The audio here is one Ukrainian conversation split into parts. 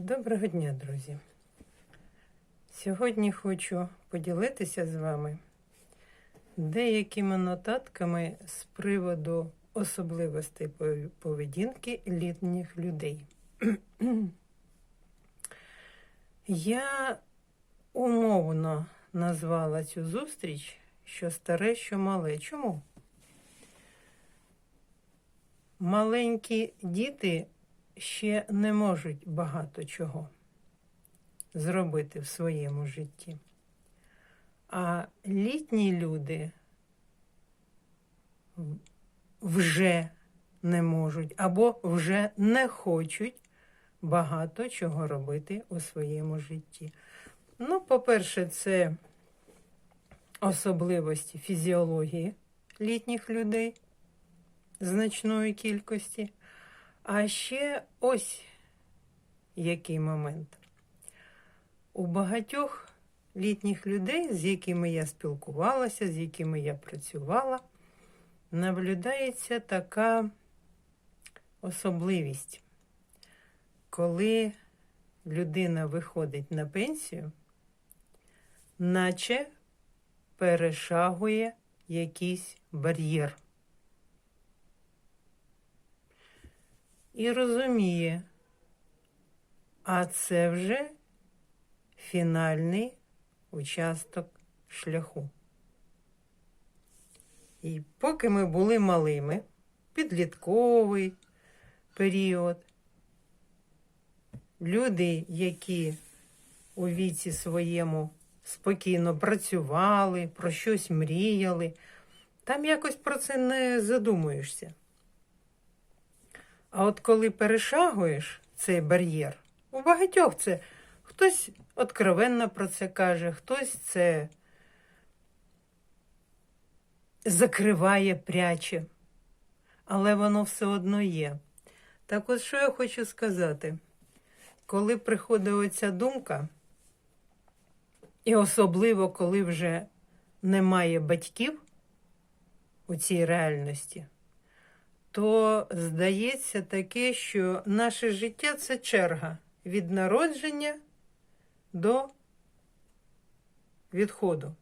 Доброго дня, друзі! Сьогодні хочу поділитися з вами деякими нотатками з приводу особливостей поведінки літніх людей. Я умовно назвала цю зустріч, що старе, що мале. Чому? Маленькі діти ще не можуть багато чого зробити в своєму житті. А літні люди вже не можуть або вже не хочуть багато чого робити у своєму житті. Ну, по-перше, це особливості фізіології літніх людей значної кількості. А ще ось який момент. У багатьох літніх людей, з якими я спілкувалася, з якими я працювала, наблюдається така особливість, коли людина виходить на пенсію, наче перешагує якийсь бар'єр. І розуміє, а це вже фінальний участок шляху. І поки ми були малими, підлітковий період, люди, які у віці своєму спокійно працювали, про щось мріяли, там якось про це не задумуєшся. А от коли перешагуєш цей бар'єр, у багатьох це хтось откровенно про це каже, хтось це закриває, пряче, але воно все одно є. Так от що я хочу сказати? Коли приходить оця думка, і особливо, коли вже немає батьків у цій реальності, то здається таке, що наше життя це черга від народження до відходу.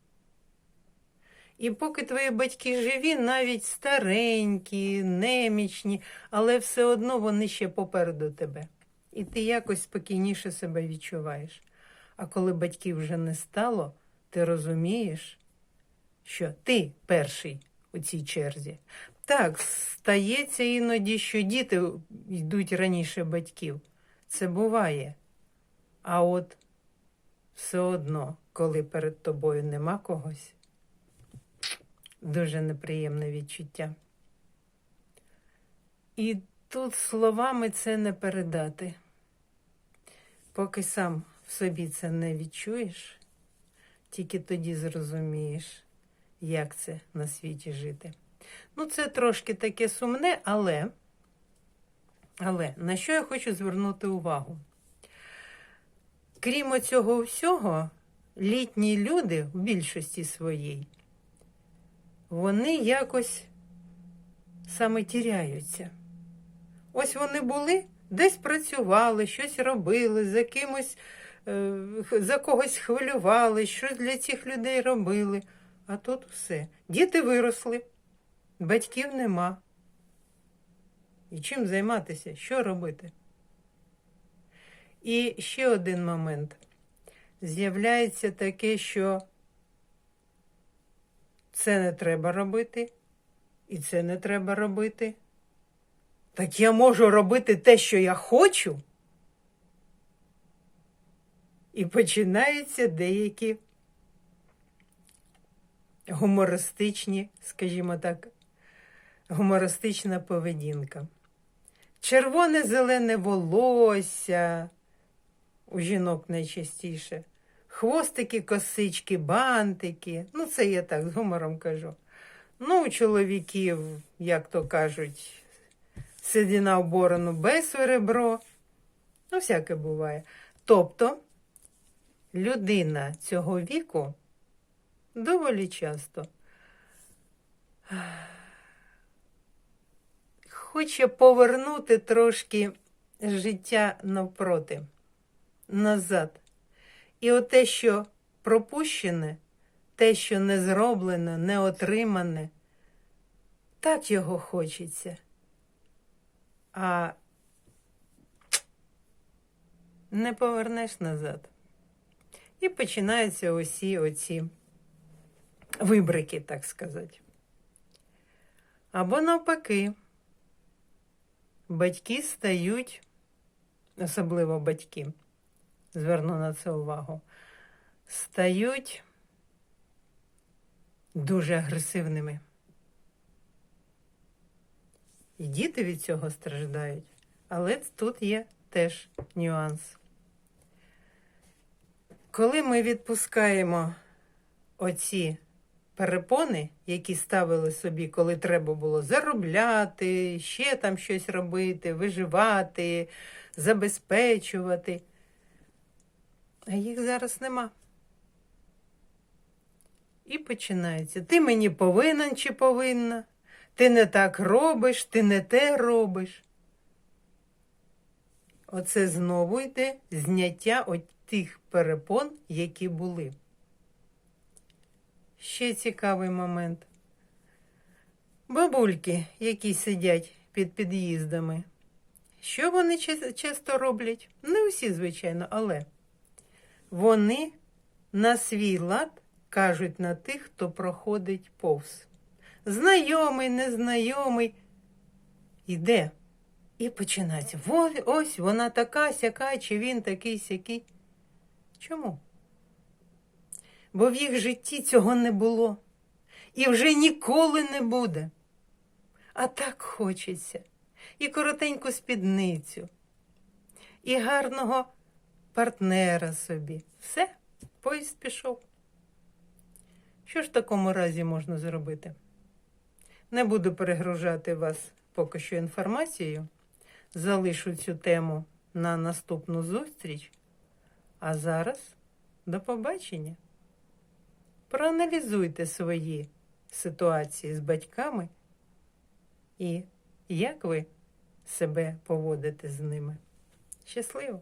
І поки твої батьки живі, навіть старенькі, немічні, але все одно вони ще попереду тебе. І ти якось спокійніше себе відчуваєш. А коли батьків вже не стало, ти розумієш, що ти перший у цій черзі. Так, стається іноді, що діти йдуть раніше батьків. Це буває. А от все одно, коли перед тобою нема когось, дуже неприємне відчуття. І тут словами це не передати. Поки сам в собі це не відчуєш, тільки тоді зрозумієш, як це на світі жити. Ну, це трошки таке сумне, але, але на що я хочу звернути увагу? Крім цього всього, літні люди в більшості своїй, вони якось саме тіряються. Ось вони були, десь працювали, щось робили, за кимось, е, за когось хвилювали, щось для цих людей робили. А тут все. Діти виросли. Батьків нема. І чим займатися? Що робити? І ще один момент. З'являється таке, що це не треба робити, і це не треба робити. Так я можу робити те, що я хочу. І починаються деякі гумористичні, скажімо так, гумористична поведінка. Червоне зелене волосся у жінок найчастіше. Хвостики, косички, бантики. Ну, це я так з гумором кажу. Ну, у чоловіків, як то кажуть, седіна в борону без ребро. Ну, всяке буває. Тобто, людина цього віку доволі часто хоче повернути трошки життя навпроти. назад. І оте, що пропущене, те, що не зроблене, не отримане, так його хочеться. А не повернеш назад. І починаються усі оці вибрики, так сказати. Або навпаки, батьки стають, особливо батьки, зверну на це увагу, стають дуже агресивними. І діти від цього страждають. Але тут є теж нюанс. Коли ми відпускаємо оці перепони, які ставили собі, коли треба було заробляти, ще там щось робити, виживати, забезпечувати, а їх зараз нема. І починається. Ти мені повинен чи повинна, ти не так робиш, ти не те робиш. Оце знову йде зняття от тих перепон, які були. Ще цікавий момент. Бабульки, які сидять під під'їздами. Що вони часто роблять? Не усі, звичайно, але вони на свій лад кажуть на тих, хто проходить повз. Знайомий, незнайомий. Іде. І починається. Ось вона така сяка, чи він такий сякий. Чому? Бо в їх житті цього не було. І вже ніколи не буде. А так хочеться. І коротеньку спідницю, і гарного партнера собі. Все, поїзд пішов. Що ж в такому разі можна зробити? Не буду перегружати вас поки що інформацією. Залишу цю тему на наступну зустріч. А зараз до побачення. Проаналізуйте свої ситуації з батьками і як ви себе поводите з ними. Щасливо!